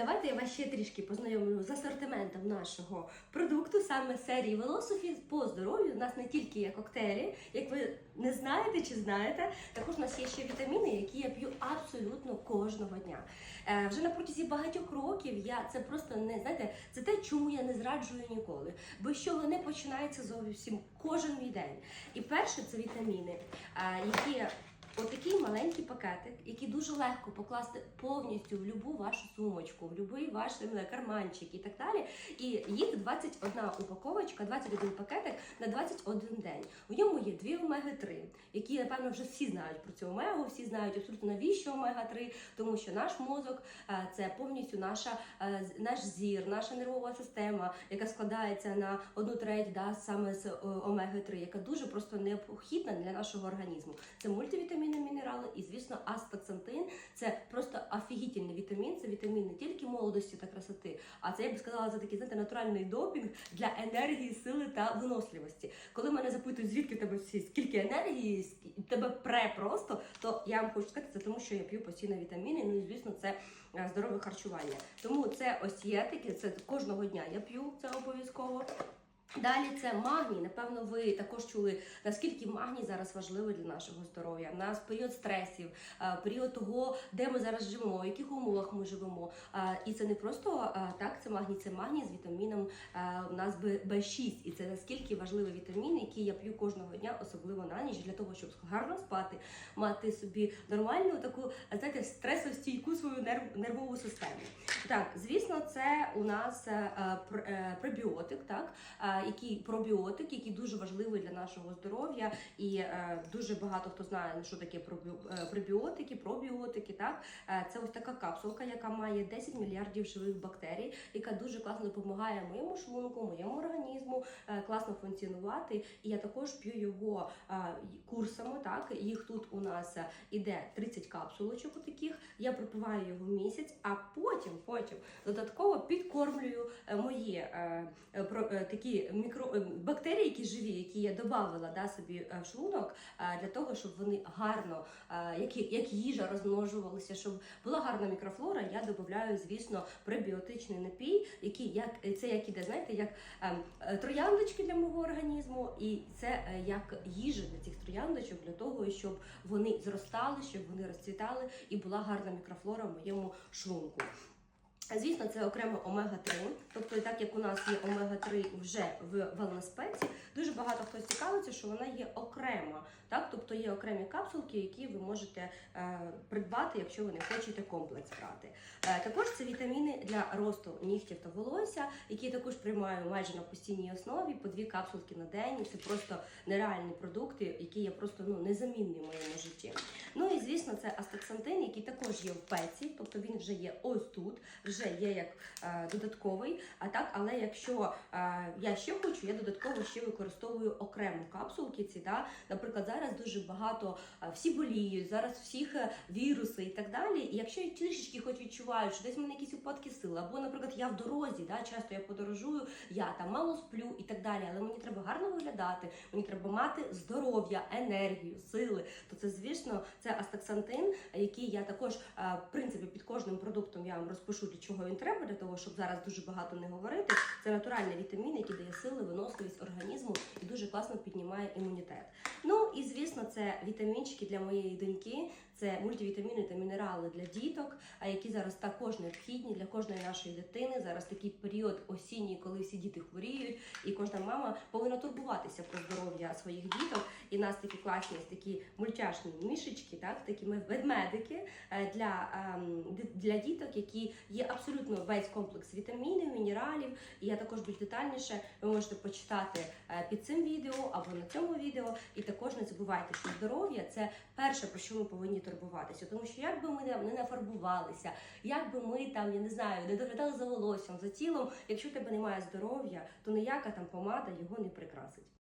Давайте я вас ще трішки познайомлю з асортиментом нашого продукту, саме серії Велософі по здоров'ю. У нас не тільки є коктейлі, як ви не знаєте чи знаєте, також у нас є ще вітаміни, які я п'ю абсолютно кожного дня. Е, вже на протязі багатьох років я це просто не знаєте, це те, чому я не зраджую ніколи. Бо з чого не починається зовсім кожен мій день. І перше це вітаміни, е, які Отакий маленький пакетик, який дуже легко покласти повністю в любу вашу сумочку, в будь-який ваш карманчик і так далі. І їх 21 упаковочка, 21 пакетик на 21 день. У ньому є дві омеги-3, які, напевно, вже всі знають про цю омегу, всі знають абсолютно навіщо омега-3, тому що наш мозок е, це повністю наша, е, наш зір, наша нервова система, яка складається на одну треть да, саме з е, омеги-3, яка дуже просто необхідна для нашого організму. Це мультивітаміни, мінерали і, звісно, астаксантин. Це просто офігітельний вітамін. Це вітамін не тільки молодості та красоти, а це я б сказала за такий знаєте, натуральний допінг для енергії, сили та виносливості. Коли мене запитують, звідки тебе всі скільки енергії, тебе пре просто, то я вам хочу сказати, це тому, що я п'ю постійно вітаміни. Ну і звісно, це е, здорове харчування. Тому це ось є таке, це кожного дня я п'ю це обов'язково. Далі це магній. Напевно, ви також чули, наскільки магній зараз важливий для нашого здоров'я. У нас період стресів, е, період того, де ми зараз живемо, в яких умовах ми живемо. Е, І це не просто е, так, це магній, це магній з вітаміном у нас Б- Б6. І це наскільки важливий вітамін, який я п'ю кожного дня, особливо на ніч, для того, щоб гарно спати, мати собі нормальну таку, знаєте, стресостійку свою нерв- нервову систему. Так, звісно, це у нас пр- пребіотик, так, е, який пробіотик, який дуже важливий для нашого здоров'я, і е, дуже багато хто знає, що таке пробі- е, пробіотики. Так, Е, це ось така капсулка, яка має 10 мільярдів живих бактерій, яка дуже класно допомагає моєму шлунку, моєму організму класно функціонувати. І я також п'ю його курсами. Так, їх тут у нас іде 30 капсулочок таких. Я пропиваю його місяць, а потім, потім додатково підкормлюю мої про- такі мікро е, бактерії, які живі, які я додавала да, собі е, в шлунок, е, для того, щоб вони гарно, як, як їжа розмножувалися, щоб була гарна мікрофлора. Я додаю, звісно, пребіотичний напій, який як це як іде, знаєте, як ем, трояндочки для мого організму, і це як їжа для цих трояндочок, для того, щоб вони зростали, щоб вони розцвітали і була гарна мікрофлора в моєму шлунку. Звісно, це окремо омега-3. Тобто, так як у нас є омега-3 вже в велнеспеці, дуже багато хто цікавиться, що вона є окрема. Так? Тобто є окремі капсулки, які ви можете е, придбати, якщо ви не хочете комплекс брати. Е, також це вітаміни для росту нігтів та волосся, які я також приймаю майже на постійній основі, по дві капсулки на день. Це просто нереальні продукти, які є просто ну, незамінні в моєму житті. Це астаксантин, який також є в пеці, тобто він вже є ось тут, вже є як е, додатковий. А так, але якщо е, я ще хочу, я додатково ще використовую окремо капсулки. Ці да, наприклад, зараз дуже багато е, всі боліють, зараз всіх е, віруси і так далі. І якщо я трішечки хоч відчуваю, що десь в мене якісь упадки сили, або, наприклад, я в дорозі, да, часто я подорожую, я там мало сплю і так далі, але мені треба гарно виглядати, мені треба мати здоров'я, енергію, сили. То це, звісно, це астаксантин, який я також, е, в принципі, під кожним продуктом я вам розпишу, для чого він треба, для того, щоб зараз дуже багато не говорити. Це натуральний вітамін, який дає сили, виносливість організму і дуже класно піднімає імунітет. Ну і звісно, це вітамінчики для моєї доньки, це мультивітаміни та мінерали для діток, які зараз також необхідні для кожної нашої дитини. Зараз такий період осінній, коли всі діти хворіють, і кожна мама повинна турбуватися про здоров'я своїх діток. І нас такі класні такі мультяшні мішечки, так такі ми ведмедики е, для, ем, для діток, які є абсолютно весь комплекс вітамінів, мінералів. І я також більш детальніше ви можете почитати е, під цим відео або на цьому відео. І також не забувайте, що здоров'я це перше, про що ми повинні турбуватися. Тому що як би ми не- нафарбувалися, як би ми там, я не знаю, не доглядали за волоссям, за тілом, якщо в тебе немає здоров'я, то ніяка там помада його не прикрасить.